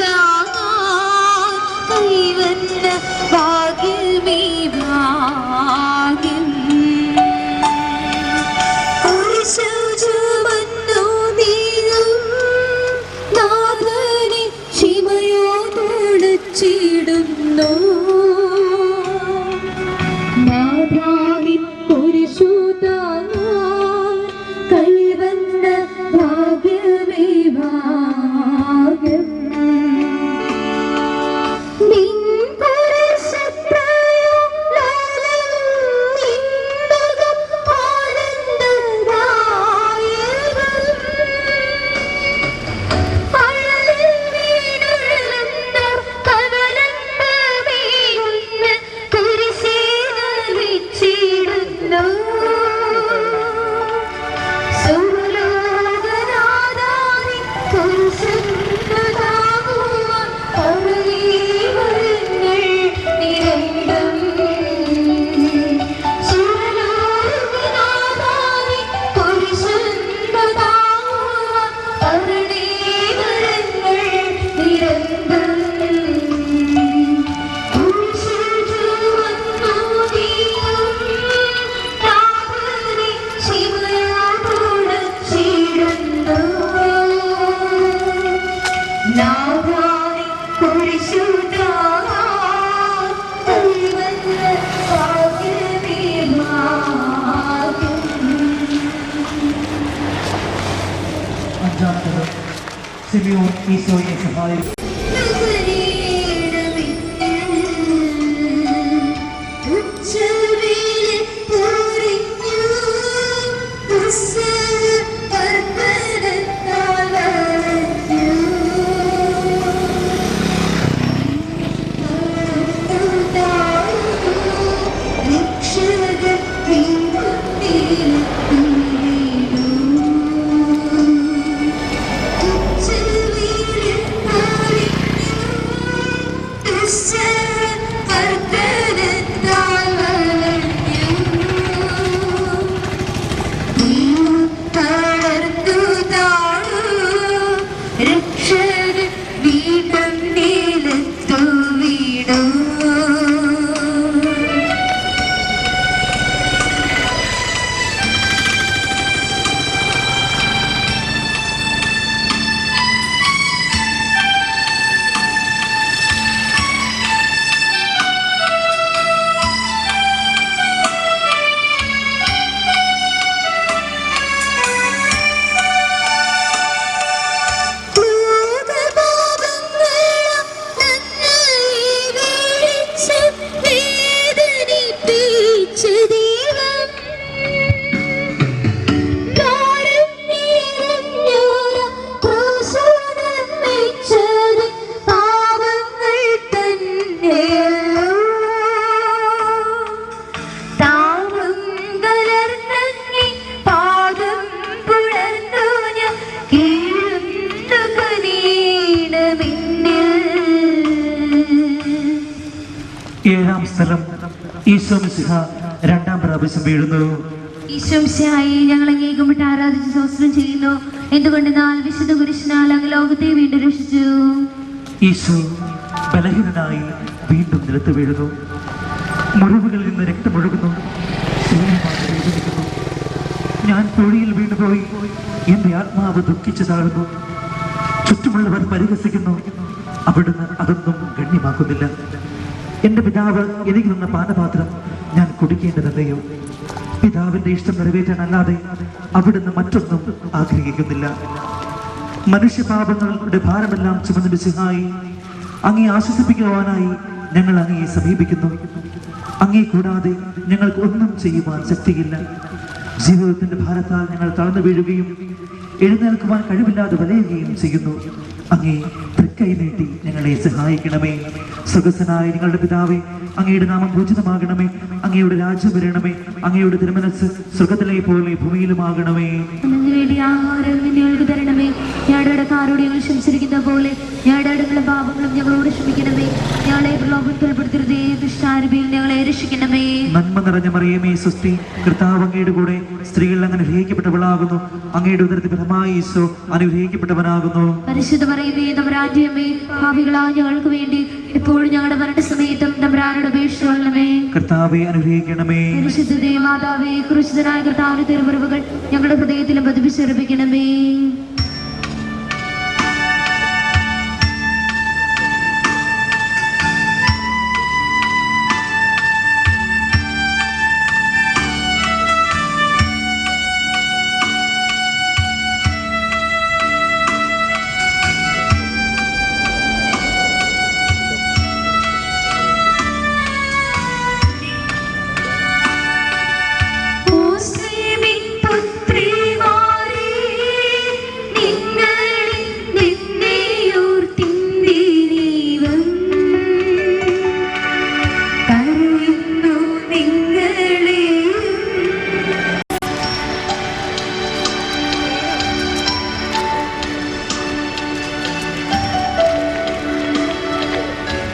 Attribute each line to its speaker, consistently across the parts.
Speaker 1: താങ്ങാൻ കൈവന്ന ഭാഗ്യമേ ഭാ
Speaker 2: അഞ്ചാമത്തത് സിമിയോൺ ഈസോയെ സഹായിക്കും.
Speaker 1: വീണ്ടും
Speaker 2: ഈശോ മിശിഹ രണ്ടാം പ്രാവശ്യം വീഴുന്നു.
Speaker 1: ഈശോമിശിഹായെ ഞങ്ങൾ അങ്ങേക്കുമിട്ട് ആരാധിച്ച് സ്വസ്ത്രം ചെയ്യുന്നു. എന്തുകൊണ്ടെന്നാൽ വിശുദ്ധ പുരുഷനാൽ അങ്ങ് ലോകത്തെ വീണ്ടും രക്ഷിച്ചു.
Speaker 2: ഈശോ ബലഹീനനായി വീണ്ടും നിലത്ത് വീഴുന്നു. മുറിവുകളിൽ നിന്ന് രക്തമൊഴുകുന്നു ഞാൻ തൊഴിയിൽ വീണുപോയി എന്റെ ആത്മാവ് ദുഃഖിച്ചു താഴുന്നു. ചുറ്റുമുള്ളവർ പരിഹസിക്കുന്നു. അവിടുന്ന് അതൊന്നും ഗണ്യമാക്കുന്നില്ല. എന്റെ പിതാവ് എനിക്ക് തന്ന പാനപാത്രം ഞാൻ കുടിക്കേണ്ടതല്ലയോ? പിതാവിന്റെ ഇഷ്ടം നിറവേറ്റാനല്ലാതെ അവിടുന്ന് മറ്റൊന്നും ആഗ്രഹിക്കുന്നില്ല. മനുഷ്യപാപങ്ങളുടെ ഭാരമെല്ലാം ചുമന്ന് മിശിഹായി അങ്ങേ ആശ്വസിപ്പിക്കുവാനായി ഞങ്ങൾ അങ്ങയെ സമീപിക്കുന്നു. അങ്ങേ കൂടാതെ ഞങ്ങൾക്ക് ഒന്നും ചെയ്യുവാൻ ശക്തിയില്ല. ജീവിതത്തിന്റെ ഭാരത്താൽ ഞങ്ങൾ തളർന്നു വീഴുകയും എഴുന്നേൽക്കുവാൻ കഴിവില്ലാതെ വലയുകയും ചെയ്യുന്നു. അങ്ങേ തൃക്കൈ നീട്ടി ഞങ്ങളെ സഹായിക്കണമേ. സുഖസനായ നിങ്ങളുടെ പിതാവേ അങ്ങയുടെ നാമം പൂജിതമാകണമേ അങ്ങയുടെ രാജ്യം വരണമേ. അങ്ങയുടെ തിരുമനസ് സ്വർഗത്തിലെ പോലെ ഭൂമിയിലുമാകണമേ.
Speaker 1: തരണമേ. ഞങ്ങളുടെ കാരോട് ഞങ്ങൾ ക്ഷമിച്ചിരിക്കുന്ന പോലെ ഞങ്ങളുടെ പാപങ്ങളും ഞങ്ങളോട് ക്ഷമിക്കണമേ. ഞങ്ങളെ പ്രലോഭനത്തിൽ ഉൾപ്പെടുത്തരുതേ ദുഷ്ടാരൂപിയിൽ ഞങ്ങളെ രക്ഷിക്കണമേ.
Speaker 2: നന്മ നിറഞ്ഞ മറിയമേ സുസ്തി കർത്താവ് അങ്ങയുടെ കൂടെ സ്ത്രീകൾ അങ്ങനെ ഗ്രഹിക്കപ്പെട്ടവളാകുന്നു അങ്ങയുടെ ഉദരത്തിൽ ഫലമായി ഈശോ അനുഗ്രഹിക്കപ്പെട്ടവനാകുന്നു.
Speaker 1: പരിശുദ്ധ പറയുന്നേ തമരാജ്യമേ ഭാവികളാ ഞങ്ങൾക്ക് വേണ്ടി എപ്പോഴും ഞങ്ങളുടെ മരണസമയത്തും തമരാനോട് ഞങ്ങളുടെ അപേക്ഷ കൊള്ളണമേ
Speaker 2: കർത്താവെ അനുഗ്രഹിക്കണമേ.
Speaker 1: പരിശുദ്ധ മാതാവേ ക്രൂശിതനായ കർത്താവിന്റെ തിരുമുറിവുകൾ ഞങ്ങളുടെ ഹൃദയത്തിലും പതിപ്പിച്ചുറപ്പിക്കണമേ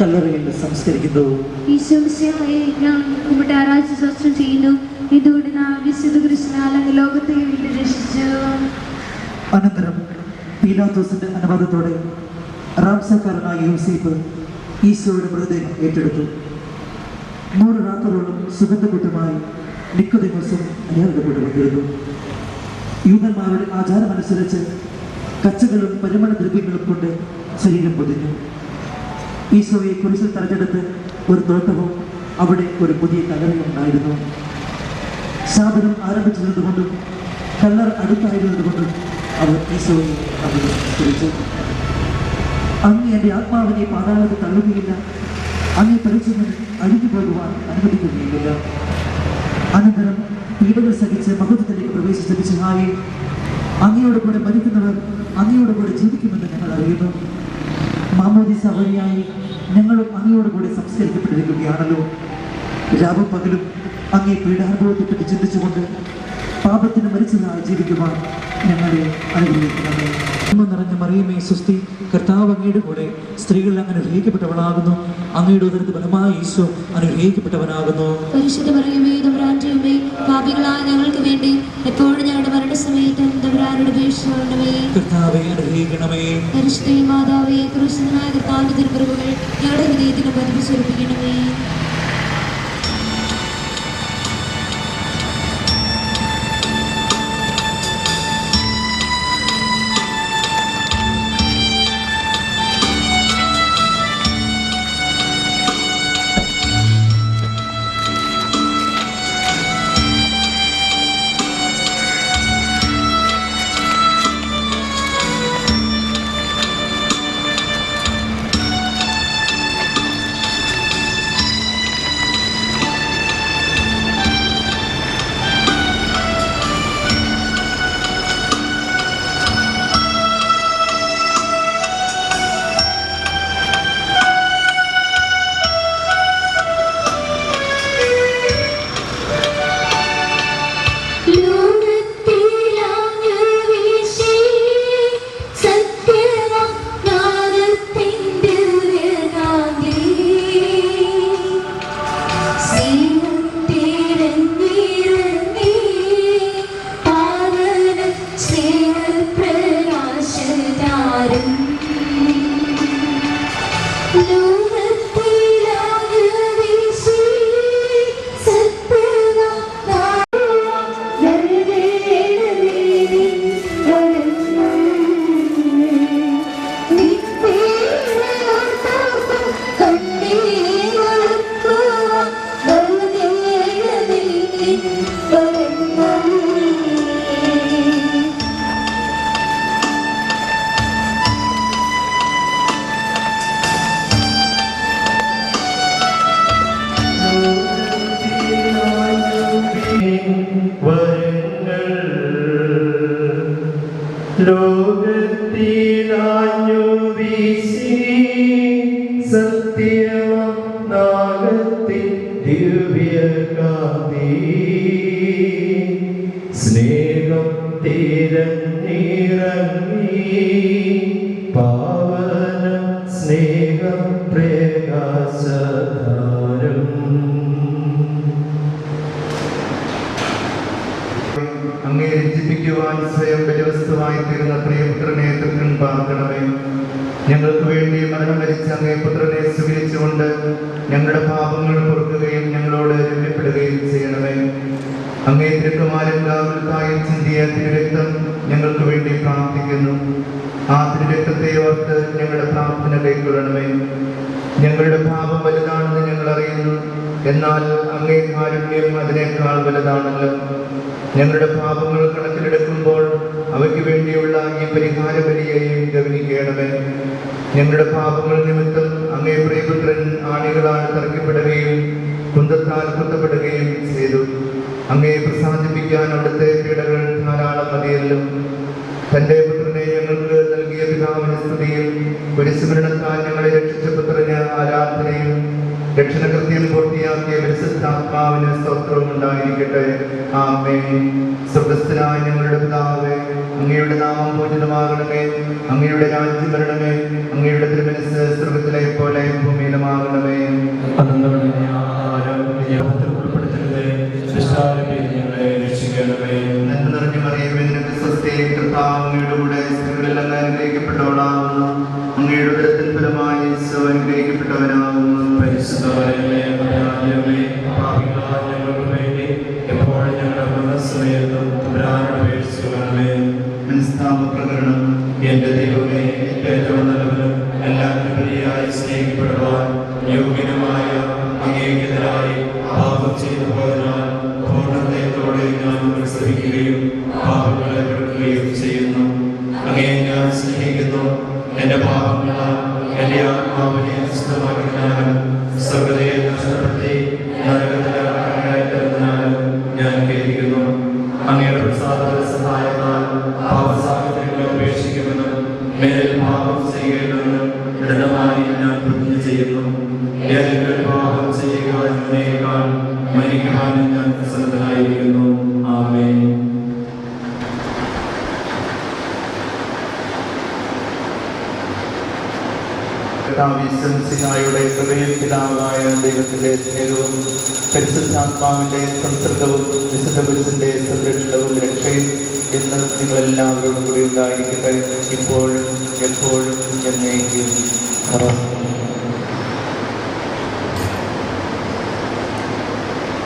Speaker 2: കല്ലറയിൽ സംസ്കരിക്കുന്നു.
Speaker 1: ചെയ്യുന്നു. നാം വിശുദ്ധ അങ്ങ് ലോകത്തെ വീണ്ടും രക്ഷിച്ചു.
Speaker 2: അനന്തരം പീലാത്തോസിന്റെ അനുവാദത്തോടെ റാംസക്കാരനായ യൂസേഫ് ഈശോയുടെ മൃതദേഹം ഏറ്റെടുത്തു. നൂറ് രാത്രിയോളം മിക്ക ദിവസം അയാളുടെ വന്നിരുന്നു യൂതന്മാരുടെ ആചാരമനുസരിച്ച് കച്ചകളും പരിമള ദ്രവ്യങ്ങളും കൊണ്ട് ശരീരം പൊതിഞ്ഞു. ഈശോയെ കുരിശിൽ തെരഞ്ഞെടുത്ത് ഒരു നോട്ടവും അവിടെ ഒരു പുതിയ കല്ലറയും ഉണ്ടായിരുന്നു. സാധനം ആരംഭിച്ചിരുന്നതുകൊണ്ടും കല്ലർ അടുത്തായിരുന്നതുകൊണ്ടും അവർ ഈശോയെ അവിടെ തിരിച്ചു അങ്ങ് എന്റെ ആത്മാവിനെ പാതാളത്തിൽ തള്ളുകയില്ല. അങ്ങേ പരിചയം അഴിഞ്ഞു പോകുവാൻ അനുവദിക്കുകയില്ല. അനന്തരം പീഡകൾ സഹിച്ച് മഹത്വത്തിലേക്ക് പ്രവേശിച്ച ഹായെ അങ്ങയോട് കൂടെ മരിക്കുന്നവർ അങ്ങയോട് കൂടെ ജീവിക്കുമെന്ന് ഞങ്ങൾ അറിയുന്നു. മാമോദിസ സഹോദരിയായി ഞങ്ങളും അങ്ങയോട് കൂടെ സംസ്കരിക്കപ്പെട്ടിരിക്കുകയാണല്ലോ. രാവും പകലും അങ്ങേ പീഡാനുഭവത്തെപ്പറ്റി ചിന്തിച്ചുകൊണ്ട് പാപത്തിന് മരിച്ചതായി ജീവിക്കുവാൻ ഞങ്ങളെ അനുഗ്രഹിക്കണമേ. നന്മ നിറഞ്ഞ മറിയമേ സുസ്തി കർത്താവ് അങ്ങയുടെ കൂടെ സ്ത്രീകൾ അങ്ങനെ അനുഗ്രഹിക്കപ്പെട്ടവളാകുന്നു. അങ്ങയുടെ ഉദരത്ത് ബലമായ ഈശോ അനുഗ്രഹിക്കപ്പെട്ടവനാകുന്നു.
Speaker 1: പരിശുദ്ധ പാപികളായ ഞങ്ങൾക്ക് വേണ്ടി എപ്പോഴും ഞങ്ങളുടെ മരണസമയത്തും തമ്പുരാനോട് അപേക്ഷിക്കണമേ
Speaker 2: കർത്താവെ അനുഗ്രഹിക്കണമേ.
Speaker 1: പരിശുദ്ധ മാതാവേ ക്രൂശനായ കർത്താവിന്റെ തിരുമുറിവുകൾ ഞങ്ങളുടെ
Speaker 3: വരങ്ങൾ ലോകത്തിലാഞ്ഞു വീശി സത്യനാഗത്തിൻ ദിവ്യകാന്തി. സ്നേഹം തിരഞ്ഞിറങ്ങി പാവനം
Speaker 4: പ്രിയപുത്രനെ പാർക്കണമേ. ഞങ്ങൾക്ക് വേണ്ടി മരണം മരിച്ച അങ്ങേ പുത്രനെ സ്വീകരിച്ചുകൊണ്ട് ഞങ്ങളുടെ പാപങ്ങൾ പൊറുക്കുകയും ഞങ്ങളോട് രമ്യപ്പെടുകയും ചെയ്യണമേ. അങ്ങേ തിരുക്കുമാരൻ കാവൽക്കായി ചിന്തിയ തിരുരക്തം ഞങ്ങൾക്ക് വേണ്ടി പ്രാർത്ഥിക്കുന്നു. ആ തിരുരക്തത്തെ ഓർത്ത് ഞങ്ങളുടെ പ്രാർത്ഥന കൈക്കൊള്ളണമേ ഞങ്ങളുടെ പാപം വലുതാണെന്ന് ഞങ്ങൾ അറിയുന്നു. എന്നാൽ അങ്ങേ കാരുണ്യം അതിനേക്കാൾ വലുതാണല്ലോ. ഞങ്ങളുടെ പാപങ്ങൾ കണക്കിലെടുക്കുമ്പോൾ അവയ്ക്ക് വേണ്ടിയുള്ള ഈ പരിഹാര ബലിയെയും ഗവനിക്കണമേ ഞങ്ങളുടെ പാപങ്ങൾ നിമിത്തം അങ്ങേ പ്രിയപുത്രൻ ആണികളാൽ തറക്കപ്പെടുകയും കുന്തത്താൽ കുത്തപ്പെടുകയും ചെയ്തു. അങ്ങേ പ്രസാദിപ്പിക്കാൻ അവിടുത്തെ പീഡകൾ ധാരാളം മതിയല്ലോ. തന്റെ പുത്രനെ ഞങ്ങൾക്ക് നൽകിയ പിതാവിന് സ്തുതിയും കുരിശുമരണത്താൽ ഞങ്ങളെ രക്ഷിച്ച പുത്രന് ആരാധനയും രക്ഷണകൃത്യം പൂർത്തിയാക്കിയ പരിശുദ്ധാത്മാവിന് സ്തോത്രവും ഉണ്ടായിരിക്കട്ടെ. ആമേ സ്വർഗസ്ഥനായ ഞങ്ങളുടെ പിതാവേ അങ്ങയുടെ നാമം പൂജിതമാകണമേ. അങ്ങയുടെ രാജ്യം വരണമേ. അങ്ങയുടെ തിരുമനസ് സ്വർഗത്തിലെ പോലെ ഭൂമിയിലുമാകണമേ.
Speaker 3: ഉൾപ്പെടുത്തരുതേ. ദുഷ്ടാരൂപി ഞങ്ങളെ രക്ഷിക്കണമേ.
Speaker 4: നന്മ നിറഞ്ഞു മറിയമേ നിനക്ക് സ്വസ്തി കർത്താവ് അങ്ങയുടെ കൂടെ ഉദരത്തിൻ ഫലമായി Isho
Speaker 3: Maria, come against the Magdalene.
Speaker 4: കർത്താവിശംസിഹായുടെ ഹൃദയപിതാവായ ദൈവത്തിന്റെ സ്നേഹവും പരിശുദ്ധാത്മാവിന്റെ സംസർഗവും വിശുദ്ധപുരുഷന്റെ സംരക്ഷണവും രക്ഷയും എന്ന് നിങ്ങളെല്ലാവരോടും കൂടി ഉണ്ടായിരിക്കട്ടെ. ഇപ്പോഴും എപ്പോഴും എന്നേക്കും.